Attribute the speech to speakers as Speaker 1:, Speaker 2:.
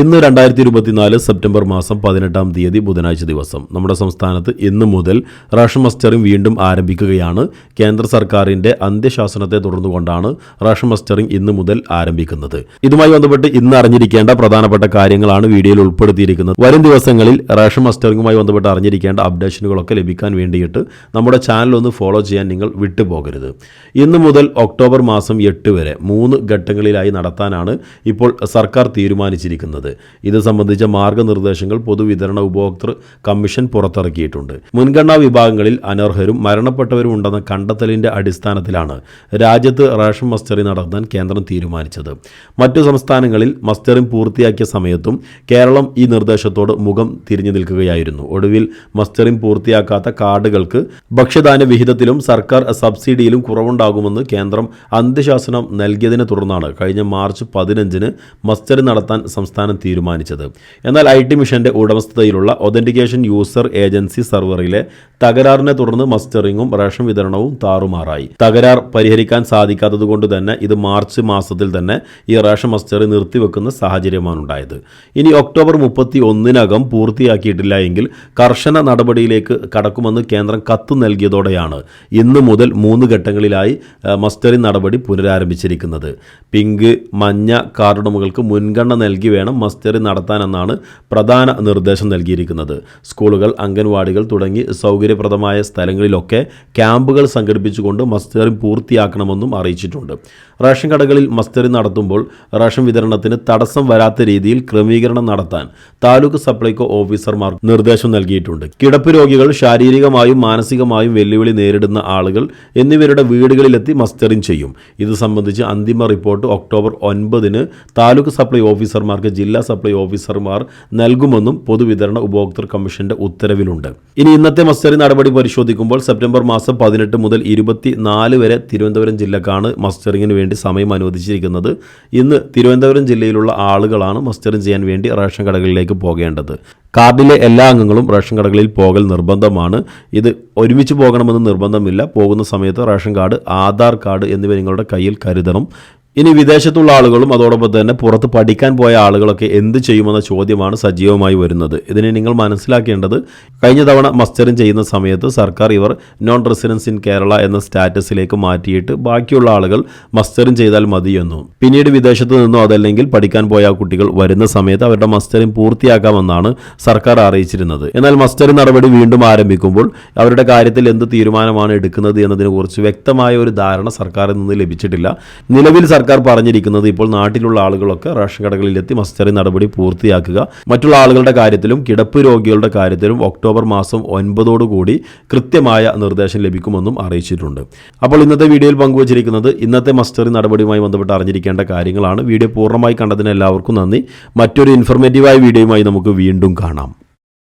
Speaker 1: ഇന്ന് രണ്ടായിരത്തി ഇരുപത്തിനാല് സെപ്റ്റംബർ മാസം പതിനെട്ടാം തീയതി ബുധനാഴ്ച ദിവസം. നമ്മുടെ സംസ്ഥാനത്ത് ഇന്ന് മുതൽ റേഷൻ മസ്റ്ററിംഗ് വീണ്ടും ആരംഭിക്കുകയാണ്. കേന്ദ്ര സർക്കാരിന്റെ അന്ത്യശാസനത്തെ തുടർന്നുകൊണ്ടാണ് റേഷൻ മസ്റ്ററിംഗ് ഇന്ന് മുതൽ ആരംഭിക്കുന്നത്. ഇതുമായി ബന്ധപ്പെട്ട് ഇന്ന് അറിഞ്ഞിരിക്കേണ്ട പ്രധാനപ്പെട്ട കാര്യങ്ങളാണ് വീഡിയോയിൽ ഉൾപ്പെടുത്തിയിരിക്കുന്നത്. വരും ദിവസങ്ങളിൽ റേഷൻ മസ്റ്ററിംഗുമായി ബന്ധപ്പെട്ട് അറിഞ്ഞിരിക്കേണ്ട അപ്ഡേഷനുകളൊക്കെ ലഭിക്കാൻ വേണ്ടിയിട്ട് നമ്മുടെ ചാനൽ ഒന്ന് ഫോളോ ചെയ്യാൻ നിങ്ങൾ വിട്ടുപോകരുത്. ഇന്ന് മുതൽ ഒക്ടോബർ മാസം എട്ട് വരെ മൂന്ന് ഘട്ടങ്ങളിലായി നടത്താനാണ് ഇപ്പോൾ സർക്കാർ തീരുമാനിച്ചിരിക്കുന്നത്. ഇത് സംബന്ധിച്ച മാർഗനിർദ്ദേശങ്ങൾ പൊതുവിതരണ ഉപഭോക്തൃ കമ്മീഷൻ പുറത്തിറക്കിയിട്ടുണ്ട്. മുൻഗണനാ വിഭാഗങ്ങളിൽ അനർഹരും മരണപ്പെട്ടവരും ഉണ്ടെന്ന കണ്ടെത്തലിന്റെ അടിസ്ഥാനത്തിലാണ് രാജ്യത്ത് റേഷൻ മസ്റ്ററി നടത്താൻ കേന്ദ്രം തീരുമാനിച്ചത്. മറ്റു സംസ്ഥാനങ്ങളിൽ മസ്റ്ററിംഗ് പൂർത്തിയാക്കിയ സമയത്തും കേരളം ഈ നിർദ്ദേശത്തോട് മുഖം തിരിഞ്ഞു നിൽക്കുകയായിരുന്നു. ഒടുവിൽ മസ്റ്ററിംഗ് പൂർത്തിയാക്കാത്ത കാർഡുകൾക്ക് ഭക്ഷ്യധാന്യ വിഹിതത്തിലും സർക്കാർ സബ്സിഡിയിലും കുറവുണ്ടാകുമെന്ന് കേന്ദ്രം അന്ത്യശാസനം നൽകിയതിനെ തുടർന്നാണ് കഴിഞ്ഞ മാർച്ച് പതിനഞ്ചിന് മസ്റ്ററി നടത്താൻ സംസ്ഥാനം തീരുമാനിച്ചത്. എന്നാൽ ഐ ടി മിഷന്റെ ഉടമസ്ഥതയിലുള്ള ഒതന്റിക്കേഷൻ യൂസർ ഏജൻസി സെർവറിലെ തകരാറിനെ തുടർന്ന് മസ്റ്ററിങ്ങും റേഷൻ വിതരണവും താറുമാറായി. തകരാർ പരിഹരിക്കാൻ സാധിക്കാത്തതുകൊണ്ട് തന്നെ ഇത് മാർച്ച് മാസത്തിൽ തന്നെ ഈ റേഷൻ മസ്റ്ററി നിർത്തിവെക്കുന്ന സാഹചര്യമാണ് ഉണ്ടായത്. ഇനി ഒക്ടോബർ മുപ്പത്തി ഒന്നിനകം പൂർത്തിയാക്കിയിട്ടില്ല എങ്കിൽ കർശന നടപടിയിലേക്ക് കടക്കുമെന്ന് കേന്ദ്രം കത്ത് നൽകിയതോടെയാണ് ഇന്ന് മുതൽ മൂന്ന് ഘട്ടങ്ങളിലായി മസ്റ്ററി നടപടി പുനരാരംഭിച്ചിരിക്കുന്നത്. പിങ്ക് മഞ്ഞ കാർഡുടമകൾക്ക് മുൻഗണന നൽകി വേണം മസ്റ്ററിംഗ് നടത്താനെന്നാണ് പ്രധാന നിർദ്ദേശം നൽകിയിരിക്കുന്നത്. സ്കൂളുകൾ അംഗൻവാടികൾ തുടങ്ങി സൗകര്യപ്രദമായ സ്ഥലങ്ങളിലൊക്കെ ക്യാമ്പുകൾ സംഘടിപ്പിച്ചുകൊണ്ട് മസ്റ്ററി പൂർത്തിയാക്കണമെന്നും അറിയിച്ചിട്ടുണ്ട്. റേഷൻ കടകളിൽ മസ്റ്ററി നടത്തുമ്പോൾ റേഷൻ വിതരണത്തിന് തടസ്സം വരാത്ത രീതിയിൽ ക്രമീകരണം നടത്താൻ താലൂക്ക് സപ്ലൈകോ ഓഫീസർമാർ നിർദ്ദേശം നൽകിയിട്ടുണ്ട്. കിടപ്പ് രോഗികൾ ശാരീരികമായും മാനസികമായും വെല്ലുവിളി നേരിടുന്ന ആളുകൾ എന്നിവരുടെ വീടുകളിലെത്തി മസ്റ്ററിംഗ് ചെയ്യും. ഇത് സംബന്ധിച്ച് അന്തിമ റിപ്പോർട്ട് ഒക്ടോബർ ഒൻപതിന് താലൂക്ക് സപ്ലൈ ഓഫീസർമാർക്ക് ജില്ലാ സപ്ലൈ ഓഫീസർമാർ നൽകുമെന്നും പൊതുവിതരണ ഉപഭോക്തൃ കമ്മീഷന്റെ ഉത്തരവിലുണ്ട്. ഇനി ഇന്നത്തെ മസ്റ്ററി നടപടി പരിശോധിക്കുമ്പോൾ സെപ്റ്റംബർ മാസം പതിനെട്ട് മുതൽ ഇരുപത്തിനാല് വരെ തിരുവനന്തപുരം ജില്ലക്കാണ് മസ്റ്ററിങ്ങിന് വേണ്ടി സമയം അനുവദിച്ചിരിക്കുന്നത്. ഇന്ന് തിരുവനന്തപുരം ജില്ലയിലുള്ള ആളുകളാണ് മസ്റ്ററിങ് ചെയ്യാൻ വേണ്ടി റേഷൻ കടകളിലേക്ക് പോകേണ്ടത്. കാർഡിലെ എല്ലാ അംഗങ്ങളും റേഷൻ കടകളിൽ പോകൽ നിർബന്ധമാണ്. ഇത് ഒരുമിച്ച് പോകണമെന്ന് നിർബന്ധമില്ല. പോകുന്ന സമയത്ത് റേഷൻ കാർഡ് ആധാർ കാർഡ് എന്നിവ നിങ്ങളുടെ കയ്യിൽ കരുതണം. ഇനി വിദേശത്തുള്ള ആളുകളും അതോടൊപ്പം തന്നെ പുറത്ത് പഠിക്കാൻ പോയ ആളുകളൊക്കെ എന്ത് ചെയ്യുമെന്ന ചോദ്യമാണ് സജീവമായി വരുന്നത്. ഇതിനെ നിങ്ങൾ മനസ്സിലാക്കേണ്ടത് കഴിഞ്ഞ തവണ മസ്റ്ററിംഗ് ചെയ്യുന്ന സമയത്ത് സർക്കാർ ഇവർ നോൺ റെസിഡൻസ് ഇൻ കേരള എന്ന സ്റ്റാറ്റസിലേക്ക് മാറ്റിയിട്ട് ബാക്കിയുള്ള ആളുകൾ മസ്റ്ററിംഗ് ചെയ്താൽ മതിയെന്നു. പിന്നീട് വിദേശത്ത് നിന്നോ അതല്ലെങ്കിൽ പഠിക്കാൻ പോയ കുട്ടികൾ വരുന്ന സമയത്ത് അവരുടെ മസ്റ്ററിംഗ് പൂർത്തിയാക്കാമെന്നാണ് സർക്കാർ അറിയിച്ചിരുന്നത്. എന്നാൽ മസ്റ്ററിംഗ് നടപടി വീണ്ടും ആരംഭിക്കുമ്പോൾ അവരുടെ കാര്യത്തിൽ എന്ത് തീരുമാനമാണ് എടുക്കുന്നത് എന്നതിനെക്കുറിച്ച് വ്യക്തമായ ഒരു ധാരണ സർക്കാരിൽ നിന്ന് ലഭിച്ചിട്ടില്ല. നിലവിൽ സർക്കാർ പറഞ്ഞിരിക്കുന്നത് ഇപ്പോൾ നാട്ടിലുള്ള ആളുകളൊക്കെ റേഷൻ കടകളിലെത്തി മസ്റ്ററി നടപടി പൂർത്തിയാക്കുക. മറ്റുള്ള ആളുകളുടെ കാര്യത്തിലും കിടപ്പ് രോഗികളുടെ കാര്യത്തിലും ഒക്ടോബർ മാസം ഒൻപതോടുകൂടി കൃത്യമായ നിർദ്ദേശം ലഭിക്കുമെന്നും അറിയിച്ചിട്ടുണ്ട്. അപ്പോൾ ഇന്നത്തെ വീഡിയോയിൽ പങ്കുവച്ചിരിക്കുന്നത് ഇന്നത്തെ മസ്റ്ററി നടപടിയുമായി ബന്ധപ്പെട്ട് അറിഞ്ഞിരിക്കേണ്ട കാര്യങ്ങളാണ്. വീഡിയോ പൂർണമായി കണ്ടതിന് എല്ലാവർക്കും നന്ദി. മറ്റൊരു ഇൻഫർമേറ്റീവായ വീഡിയോയുമായി നമുക്ക് വീണ്ടും കാണാം.